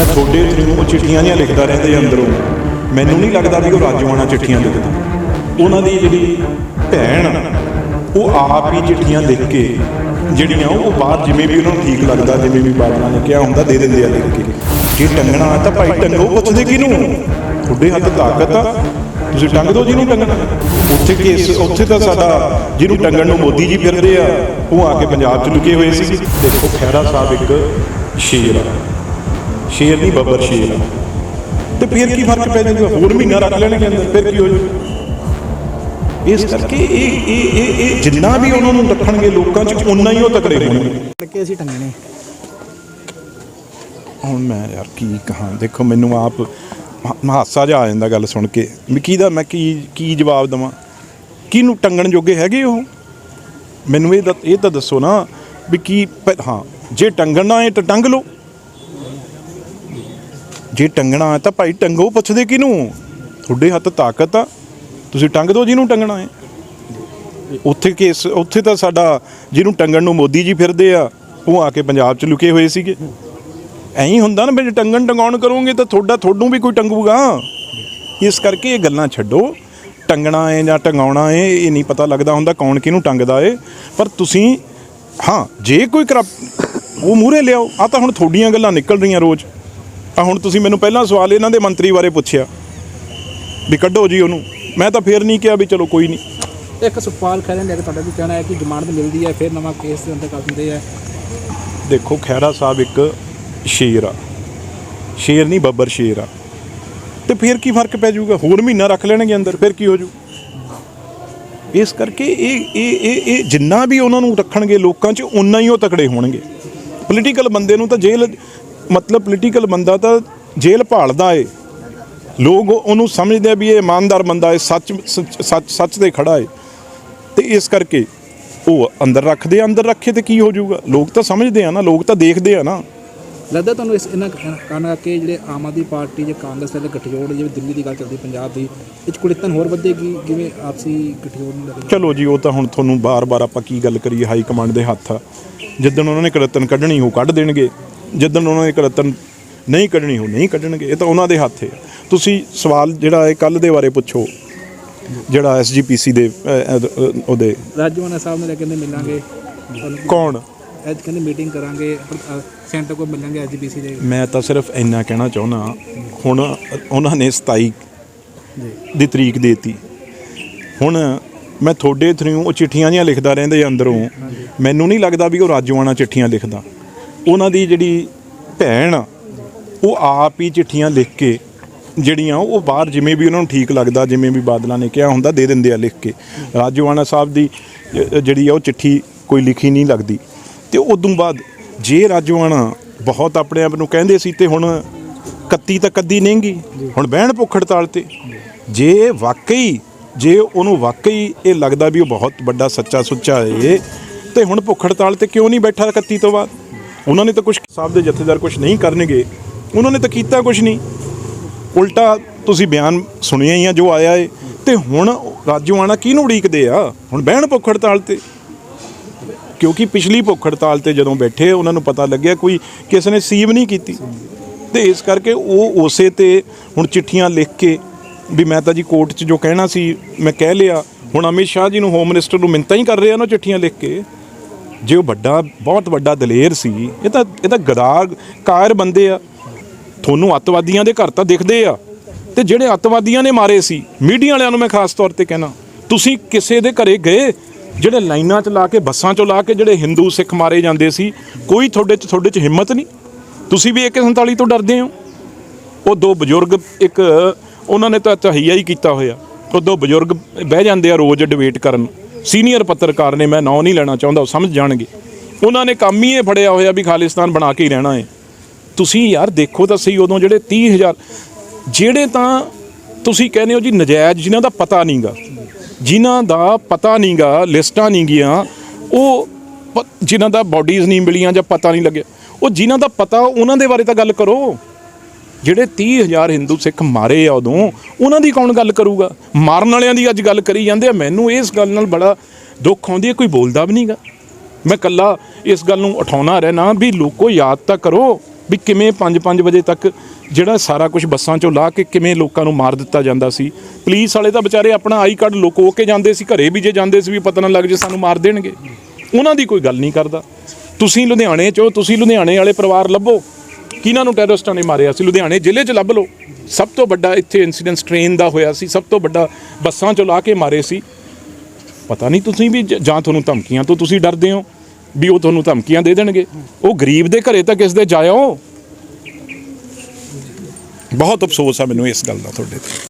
ਮੈਂ ਤੁਹਾਡੇ ਥਰੂ ਚਿੱਠੀਆਂ ਜਿਹੀਆਂ ਲਿਖਦਾ ਰਹਿੰਦੇ ਅੰਦਰੋਂ। ਮੈਨੂੰ ਨਹੀਂ ਲੱਗਦਾ ਵੀ ਉਹ ਰਾਜੂਆਣਾ ਚਿੱਠੀਆਂ ਲਿਖਦਾ। ਉਹਨਾਂ ਦੀ ਜਿਹੜੀ ਭੈਣ ਆ, ਉਹ ਆਪ ਹੀ ਚਿੱਠੀਆਂ ਲਿਖ ਕੇ ਜਿਹੜੀਆਂ ਉਹ ਬਾਹਰ ਜਿਵੇਂ ਵੀ ਉਹਨਾਂ ਨੂੰ ਠੀਕ ਲੱਗਦਾ ਜਿਵੇਂ ਵੀ ਬਾਦਲਾਂ ਨੇ ਕਿਹਾ ਹੁੰਦਾ ਦੇ ਦਿੰਦੇ ਆ ਲਿਖ ਕੇ। ਜੇ ਟੰਗਣਾ ਤਾਂ ਭਾਈ ਟੰਗੋ ਪੁੱਛਦੇ ਕਿਹਨੂੰ? ਤੁਹਾਡੇ ਹੱਥ ਤਾਕਤ ਆ ਤੁਸੀਂ ਟੰਗ ਦਿਓ ਜਿਹਨੂੰ ਟੰਗਣਾ। ਉੱਥੇ ਕੇਸ ਉੱਥੇ ਤਾਂ ਸਾਡਾ ਜਿਹਨੂੰ ਟੰਗਣ ਨੂੰ ਮੋਦੀ ਜੀ ਫਿਰਦੇ ਆ ਉਹ ਆ ਕੇ ਪੰਜਾਬ 'ਚ ਲੁਕੇ ਹੋਏ ਸੀ। ਦੇਖੋ ਖਹਿਰਾ ਸਾਹਿਬ ਇੱਕ ਸ਼ੇਰ ਆ। ਸ਼ੇਰ ਨਹੀਂ ਬੱਬਰ ਸ਼ੇਰ। ਆ ਤੇ ਫਿਰ ਕੀ ਫ਼ਰਕ ਪੈ ਜਾਊਗਾ? ਹੋਰ ਮਹੀਨਾ ਰੱਖ ਲੈਣਗੇ ਅੰਦਰ? ਫਿਰ ਕੀ ਹੋ ਜਾਊ? ਇਸ ਕਰਕੇ ਇਹ ਇਹ ਇਹ ਇਹ ਜਿੰਨਾ ਵੀ ਉਹਨਾਂ ਨੂੰ ਰੱਖਣਗੇ ਲੋਕਾਂ 'ਚ ਉਨਾ ਹੀ ਉਹ ਤਕੜੇ ਹੋਣਗੇ। ਲੜਕੇ ਅਸੀਂ ਟੰਗਣੇ ਹੁਣ ਮੈਂ ਯਾਰ ਕੀ ਕਹਾਂ? ਦੇਖੋ ਮੈਨੂੰ ਆਪ ਹਾਸਾ ਜਿਹਾ ਆ ਜਾਂਦਾ ਗੱਲ ਸੁਣ ਕੇ। ਵੀ ਕਿਹਦਾ ਮੈਂ ਕੀ ਕੀ ਜਵਾਬ ਦਵਾਂ? ਕਿਹਨੂੰ ਟੰਗਣ ਜੋਗੇ ਹੈਗੇ ਉਹ? ਮੈਨੂੰ ਇਹ ਇਹ ਤਾਂ ਦੱਸੋ ਨਾ ਵੀ ਕੀ ਹਾਂ ਜੇ ਟੰਗਣਾ ਹੈ ਤਾਂ ਟੰਗ ਲਓ। ਜੇ ਟੰਗਣਾ ਹੈ ਤਾਂ ਭਾਈ ਟੰਗੋ ਪੁੱਛਦੇ ਕਿਹਨੂੰ? ਤੁਹਾਡੇ ਹੱਥ ਤਾਕਤ ਆ। ਤੁਸੀਂ ਟੰਗ ਦਿਓ ਜਿਹਨੂੰ ਟੰਗਣਾ ਹੈ। ਉੱਥੇ ਕੇਸ, ਉੱਥੇ ਤਾਂ ਸਾਡਾ ਜਿਹਨੂੰ ਟੰਗਣ ਨੂੰ ਮੋਦੀ ਜੀ ਫਿਰਦੇ ਆ, ਉਹ ਆ ਕੇ ਪੰਜਾਬ 'ਚ ਲੁਕੇ ਹੋਏ ਸੀਗੇ। ਐਂ ਹੁੰਦਾ ਨਾ ਵੀ ਟੰਗਣ ਟੰਗਾਉਣ ਕਰੋਗੇ ਤਾਂ ਤੁਹਾਡਾ ਤੁਹਾਨੂੰ ਵੀ ਕੋਈ ਟੰਗੂਗਾ। ਇਸ ਕਰਕੇ ਇਹ ਗੱਲਾਂ ਛੱਡੋ। ਟੰਗਣਾ ਏ ਜਾਂ ਟੰਗਾਉਣਾ ਏ ਇਹ ਨਹੀਂ ਪਤਾ ਲੱਗਦਾ ਹੁੰਦਾ ਕੌਣ ਕਿਹਨੂੰ ਟੰਗਦਾ ਏ। ਪਰ ਤੁਸੀਂ, ਹਾਂ, ਜੇ ਕੋਈ ਕਰਪ, ਉਹ ਮੂਹਰੇ ਲਿਆਓ। ਆ ਤਾਂ ਹੁਣ ਤੁਹਾਡੀਆਂ ਗੱਲਾਂ ਨਿਕਲ ਰਹੀਆਂ ਰੋਜ਼। ਆ ਹੁਣ ਤੁਸੀਂ ਮੈਨੂੰ ਪਹਿਲਾਂ ਸਵਾਲ ਇਹਨਾਂ ਦੇ ਮੰਤਰੀ ਬਾਰੇ ਪੁੱਛਿਆ ਵੀ ਕੱਢੋ ਜੀ ਉਹਨੂੰ। ਮੈਂ ਤਾਂ ਫੇਰ ਨਹੀਂ ਕਿਹਾ ਵੀ ਚਲੋ ਕੋਈ ਨਹੀਂ। ਇੱਕ ਸੁਖਪਾਲ ਖਹਿਰੇ ਨੇ ਤੁਹਾਡਾ ਵੀ ਕਹਿਣਾ ਹੈ ਕਿ ਜ਼ਮਾਨਤ ਮਿਲਦੀ ਹੈ ਫਿਰ ਨਵਾਂ ਕੇਸ ਦੇ ਅੰਦਰ ਕਰ ਦਿੰਦੇ ਆ। ਦੇਖੋ ਖਹਿਰਾ ਸਾਹਿਬ ਇੱਕ ਸ਼ੇਰ ਆ। ਸ਼ੇਰ ਨਹੀਂ ਬੱਬਰ ਸ਼ੇਰ ਆ। ਤੇ ਫਿਰ ਕੀ ਫ਼ਰਕ ਪੈ ਜਾਊਗਾ? ਹੋਰ ਮਹੀਨਾ ਰੱਖ ਲੈਣਗੇ ਅੰਦਰ ਫਿਰ ਕੀ ਹੋ ਜੂ ਇਸ ਕਰਕੇ ਇਹ ਇਹ ਇਹ ਇਹ ਜਿੰਨਾ ਵੀ ਉਹਨਾਂ ਨੂੰ ਰੱਖਣਗੇ ਲੋਕਾਂ 'ਚ ਉਨਾ ਹੀ ਉਹ ਤਕੜੇ ਹੋਣਗੇ। ਪੋਲੀਟੀਕਲ ਬੰਦੇ ਨੂੰ ਤਾਂ ਜੇਲ੍ਹ ਮਤਲਬ ਪੋਲੀਟੀਕਲ ਬੰਦਾ ਤਾਂ ਜੇਲ੍ਹ ਭਾਲਦਾ ਏ। ਲੋਕ ਉਹਨੂੰ ਸਮਝਦੇ ਆ ਵੀ ਇਹ ਇਮਾਨਦਾਰ ਬੰਦਾ ਏ ਸੱਚ ਸੱਚ- ਸੱਚ ਤੇ ਖੜਾ ਏ। ਤੇ ਇਸ ਕਰਕੇ ਉਹ ਅੰਦਰ ਰੱਖਦੇ ਆ ਅੰਦਰ ਰੱਖੇ ਤੇ ਕੀ ਹੋ ਜਾਊਗਾ? ਲੋਕ ਤਾਂ ਸਮਝਦੇ ਆ ਨਾ ਲੋਕ ਤਾਂ ਦੇਖਦੇ ਆ ਨਾ। ਲੱਗਦਾ ਤੁਹਾਨੂੰ ਇਸ ਇਹਨਾਂ ਕਾਰਨ ਕਰਕੇ ਜਿਹੜੇ ਆਮ ਆਦਮੀ ਪਾਰਟੀ ਜਾਂ ਕਾਂਗਰਸ ਵਾਲੇ ਗੱਠਜੋੜ ਜਿਵੇਂ ਦਿੱਲੀ ਦੀ ਗੱਲ ਚੱਲਦੀ ਪੰਜਾਬ ਦੀ ਇਹ 'ਚ ਕੁੜਿੱਤਨ ਹੋਰ ਵਧੇਗੀ ਜਿਵੇਂ ਆਪਸੀ ਗੱਠਜੋੜ ਨੂੰ ਕੇ? ਚਲੋ ਜੀ ਉਹ ਤਾਂ ਹੁਣ ਤੁਹਾਨੂੰ ਬਾਰ-ਬਾਰ ਆਪਾਂ ਕੀ ਗੱਲ ਕਰੀਏ ਹਾਈ ਕਮਾਂਡ ਦੇ ਹੱਥ ਆ। ਜਿੱਦਣ ਉਹਨਾਂ ਨੇ ਕਰਤਨ ਕੱਢਣੀ ਉਹ ਕੱਢ ਦੇਣਗੇ। ਜਿੱਦਣ ਉਹਨਾਂ ਨੇ ਕਰਤਨ ਨਹੀਂ ਕੱਢਣੀ ਉਹ ਨਹੀਂ ਕੱਢਣਗੇ ਇਹ ਤਾਂ ਉਹਨਾਂ ਦੇ ਹੱਥ ਹੈ। ਤੁਸੀਂ ਸਵਾਲ ਜਿਹੜਾ ਹੈ ਕੱਲ ਦੇ ਬਾਰੇ ਪੁੱਛੋ ਜਿਹੜਾ ਐਸਜੀਪੀਸੀ ਦੇ ਅ, ਅ, ਉਹਦੇ। ਰਾਜਵਾਨਾ ਸਾਹਿਬ ਨੇ ਕਹਿੰਦੇ ਮਿਲਾਂਗੇ। ਕੌਣ? ਅੱਜ ਕਹਿੰਦੇ ਮੀਟਿੰਗ ਕਰਾਂਗੇ ਸੈਂਟਰ ਕੋਲ ਮਿਲਾਂਗੇ ਐਸਜੀਪੀਸੀ ਦੇ। ਮੈਂ ਤਾਂ ਸਿਰਫ ਇੰਨਾ ਕਹਿਣਾ ਚਾਹੁੰਦਾ ਹੁਣ ਉਹਨਾਂ ਨੇ 27 ਦੀ ਤਰੀਕ ਦੇਤੀ। ਹੁਣ ਮੈਂ ਤੁਹਾਡੇ ਥਰੂ ਉਹ ਚਿੱਠੀਆਂ ਜਿਹੀਆਂ ਲਿਖਦਾ ਰਹਿੰਦੇ ਅੰਦਰੋਂ। ਮੈਨੂੰ ਨਹੀਂ ਲੱਗਦਾ ਵੀ ਉਹ ਰਾਜੂਆਣਾ ਚਿੱਠੀਆਂ ਲਿਖਦਾ। ਉਹਨਾਂ ਦੀ ਜਿਹੜੀ ਭੈਣ ਆ, ਉਹ ਆਪ ਹੀ ਚਿੱਠੀਆਂ ਲਿਖ ਕੇ ਜਿਹੜੀਆਂ ਉਹ ਬਾਹਰ ਜਿਵੇਂ ਵੀ ਉਹਨਾਂ ਨੂੰ ਠੀਕ ਲੱਗਦਾ, ਜਿਵੇਂ ਵੀ ਬਾਦਲਾਂ ਨੇ ਕਿਹਾ ਹੁੰਦਾ, ਦੇ ਦਿੰਦੇ ਆ ਲਿਖ ਕੇ। ਰਾਜੋਆਣਾ ਸਾਹਿਬ ਦੀ ਜਿਹੜੀ ਆ ਉਹ ਚਿੱਠੀ ਕੋਈ ਲਿਖੀ ਨਹੀਂ ਲੱਗਦੀ। ਤੇ ਉਦੋਂ ਬਾਅਦ ਜੇ ਰਾਜੋਆਣਾ ਬਹੁਤ ਆਪਣੇ ਆਪ ਨੂੰ ਕਹਿੰਦੇ ਸੀ ਤੇ ਹੁਣ ਕੱਤੀ ਤਾਂ ਕੱਦੀ ਨਹੀਂਗੀ ਹੁਣ ਬਹਿਣ ਭੁੱਖ ਹੜਤਾਲ ਤੇ। ਜੇ ਵਾਕਈ, ਜੇ ਉਹਨੂੰ ਵਾਕਈ ਇਹ ਲੱਗਦਾ ਵੀ ਉਹ ਬਹੁਤ ਵੱਡਾ ਸੱਚਾ ਸੁੱਚਾ ਏ, ਤੇ ਹੁਣ ਭੁੱਖ ਹੜਤਾਲ ਤੇ ਕਿਉਂ ਨਹੀਂ ਬੈਠਾ ਕੱਤੀ ਤੋਂ ਬਾਅਦ? ਉਹਨਾਂ ਨੇ ਤਾਂ ਕੁਝ ਸਾਹਿਬ ਦੇ ਜਥੇਦਾਰ ਕੁਝ ਨਹੀਂ ਕਰਨਗੇ, ਉਹਨਾਂ ਨੇ ਤਾਂ ਕੀਤਾ ਕੁਝ ਨਹੀਂ। ਉਲਟਾ ਤੁਸੀਂ ਬਿਆਨ ਸੁਣਿਆ ਹੀ ਆ, ਜੋ ਆਇਆ ਏ, ਤੇ ਹੁਣ ਰਾਜੂਆਣਾ ਕਿਹਨੂੰ ਉਡੀਕਦੇ ਆ? ਹੁਣ ਬਹਿਣ ਭੁੱਖ ਹੜਤਾਲ ਤੇ। ਕਿਉਂਕਿ ਪਿਛਲੀ ਭੁੱਖ ਹੜਤਾਲ ਤੇ ਜਦੋਂ ਬੈਠੇ, ਉਹਨਾਂ ਨੂੰ ਪਤਾ ਲੱਗਿਆ ਕੋਈ ਕਿਸੇ ਨੇ ਸੀਵ ਨਹੀਂ ਕੀਤੀ। ਤੇ ਇਸ ਕਰਕੇ ਉਹ ਉਸੇ ਤੇ ਹੁਣ ਚਿੱਠੀਆਂ ਲਿਖ ਕੇ ਵੀ ਮੈਂ ਤਾਂ ਜੀ ਕੋਰਟ 'ਚ ਜੋ ਕਹਿਣਾ ਸੀ, ਮੈਂ ਕਹਿ ਲਿਆ। ਹੁਣ ਅਮਿਤ ਸ਼ਾਹ ਜੀ ਨੂੰ ਹੋਮ ਮਿਨਿਸਟਰ ਨੂੰ ਮਿੰਤਾ ਹੀ ਕਰ ਰਿਹਾ ਆ ਨਾ ਚਿੱਠੀਆਂ ਲਿਖ ਕੇ। ਜੇ ਉਹ ਵੱਡਾ, ਬਹੁਤ ਵੱਡਾ ਦਲੇਰ ਸੀ, ਇਹ ਤਾਂ ਇਹ ਤਾਂ ਗਦਾਰ, ਕਾਇਰ ਬੰਦੇ ਆ। ਤੁਹਾਨੂੰ ਅੱਤਵਾਦੀਆਂ ਦੇ ਘਰ ਤਾਂ ਦਿਖਦੇ ਆ। ਤੇ ਜਿਹੜੇ ਅੱਤਵਾਦੀਆਂ ਨੇ ਮਾਰੇ ਸੀ, ਮੀਡੀਆ ਵਾਲਿਆਂ ਨੂੰ ਮੈਂ ਖਾਸ ਤੌਰ ਤੇ ਕਹਿਣਾ, ਤੁਸੀਂ ਕਿਸੇ ਦੇ ਘਰੇ ਗਏ, ਜਿਹੜੇ ਲਾਈਨਾਂ 'ਚ ਲਾ ਕੇ, ਬੱਸਾਂ 'ਚੋਂ ਲਾ ਕੇ ਜਿਹੜੇ ਹਿੰਦੂ ਸਿੱਖ ਮਾਰੇ ਜਾਂਦੇ ਸੀ, ਕੋਈ ਤੁਹਾਡੇ 'ਚ ਤੁਹਾਡੇ 'ਚ ਹਿੰਮਤ ਨਹੀਂ? ਤੁਸੀਂ ਵੀ AK47 ਤੋਂ ਡਰਦੇ ਹੋ? ਉਹ ਦੋ ਬਜ਼ੁਰਗ, ਇੱਕ ਉਹਨਾਂ ਨੇ ਤਾਂ ਤਹੀਆ ਹੀ ਕੀਤਾ ਹੋਇਆ। ਉਹ ਦੋ ਬਜ਼ੁਰਗ ਬਹਿ ਜਾਂਦੇ ਆ ਰੋਜ਼ ਡਿਬੇਟ ਕਰਨ। ਸੀਨੀਅਰ ਪੱਤਰਕਾਰ ਨੇ, ਮੈਂ ਨਾਂ ਨਹੀਂ ਲੈਣਾ ਚਾਹੁੰਦਾ, ਉਹ ਸਮਝ ਜਾਣਗੇ। ਉਹਨਾਂ ਨੇ ਕੰਮ ਹੀ ਇਹ ਫੜਿਆ ਹੋਇਆ ਵੀ ਖਾਲਿਸਤਾਨ ਬਣਾ ਕੇ ਹੀ ਰਹਿਣਾ ਹੈ। ਤੁਸੀਂ ਯਾਰ ਦੇਖੋ ਤਾਂ ਸਹੀ, ਉਦੋਂ ਜਿਹੜੇ 30000 ਜਿਹੜੇ ਤਾਂ ਤੁਸੀਂ ਕਹਿੰਦੇ ਹੋ ਜੀ ਨਜਾਇਜ਼, ਜਿਨ੍ਹਾਂ ਦਾ ਪਤਾ ਨਹੀਂਗਾ ਜਿਨ੍ਹਾਂ ਦਾ ਪਤਾ ਨਹੀਂਗਾ ਲਿਸਟਾਂ ਨਹੀਂ ਗੀਆਂ ਉਹ ਪ- ਜਿਨ੍ਹਾਂ ਦਾ ਬਾਡੀਜ਼ ਨਹੀਂ ਮਿਲੀਆਂ ਜਾਂ ਪਤਾ ਨਹੀਂ ਲੱਗਿਆ, ਉਹ ਜਿਨ੍ਹਾਂ ਦਾ ਪਤਾ, ਉਹਨਾਂ ਦੇ ਬਾਰੇ ਤਾਂ ਗੱਲ ਕਰੋ। ਜਿਹੜੇ 30000 ਹਿੰਦੂ ਸਿੱਖ ਮਾਰੇ ਆ ਉਦੋਂ, ਉਹਨਾਂ ਦੀ ਕੌਣ ਗੱਲ ਕਰੂਗਾ? ਮਾਰਨ ਵਾਲਿਆਂ ਦੀ ਅੱਜ ਗੱਲ ਕਰੀ ਜਾਂਦੇ ਆ। ਮੈਨੂੰ ਇਸ ਗੱਲ ਨਾਲ ਬੜਾ ਦੁੱਖ ਆਉਂਦੀ ਹੈ, ਕੋਈ ਬੋਲਦਾ ਵੀ ਨਹੀਂਗਾ। ਮੈਂ ਕੱਲਾ ਇਸ ਗੱਲ ਨੂੰ ਉਠਾਉਣਾ ਰਹਿਣਾ ਵੀ ਲੋਕੋ ਯਾਦ ਤਾਂ ਕਰੋ ਵੀ ਕਿਵੇਂ 5-5 ਵਜੇ ਤੱਕ ਜਿਹੜਾ ਸਾਰਾ ਕੁਝ ਬੱਸਾਂ ਚੋਂ ਲਾ ਕੇ ਕਿਵੇਂ ਲੋਕਾਂ ਨੂੰ ਮਾਰ ਦਿੱਤਾ ਜਾਂਦਾ ਸੀ। ਪੁਲਿਸ ਵਾਲੇ ਤਾਂ ਵਿਚਾਰੇ ਆਪਣਾ ਆਈ ਕਾਰਡ ਲੁਕੋ ਕੇ ਜਾਂਦੇ ਸੀ, ਘਰੇ ਵੀ ਜੇ ਜਾਂਦੇ ਸੀ ਵੀ ਪਤਾ ਨਾ ਲੱਗ ਜੇ ਸਾਨੂੰ ਮਾਰ ਦੇਣਗੇ। ਉਹਨਾਂ ਦੀ ਕੋਈ ਗੱਲ ਨਹੀਂ ਕਰਦਾ। ਤੁਸੀਂ ਲੁਧਿਆਣੇ ਚੋਂ ਤੁਸੀਂ ਲੁਧਿਆਣੇ ਵਾਲੇ ਪਰਿਵਾਰ ਲੱਭੋ। ਕਿਹਨਾਂ ਨੂੰ ਟੈਰਰਿਸਟਾਂ ਨੇ ਮਾਰਿਆ ਸੀ? ਲੁਧਿਆਣੇ ਜ਼ਿਲ੍ਹੇ 'ਚ ਲੱਭ ਲਓ। ਸਭ ਤੋਂ ਵੱਡਾ ਇੱਥੇ ਇਨਸੀਡੈਂਟ ਟ੍ਰੇਨ ਦਾ ਹੋਇਆ ਸੀ। ਸਭ ਤੋਂ ਵੱਡਾ ਬੱਸਾਂ ਚੋਂ ਲਾ ਕੇ ਮਾਰੇ ਸੀ। ਪਤਾ ਨਹੀਂ ਤੁਸੀਂ ਵੀ ਜਾਂ ਤੁਹਾਨੂੰ ਧਮਕੀਆਂ ਤੋਂ ਤੁਸੀਂ ਡਰਦੇ ਹੋ, ਵੀ ਉਹ ਤੁਹਾਨੂੰ ਧਮਕੀਆਂ ਦੇ ਦੇਣਗੇ। ਉਹ ਗਰੀਬ ਦੇ ਘਰੇ ਤਾਂ ਕਿਸ ਦੇ ਜਾਇਓ? ਬਹੁਤ ਅਫਸੋਸ ਆ ਮੈਨੂੰ ਇਸ ਗੱਲ ਦਾ ਤੁਹਾਡੇ ਤੇ।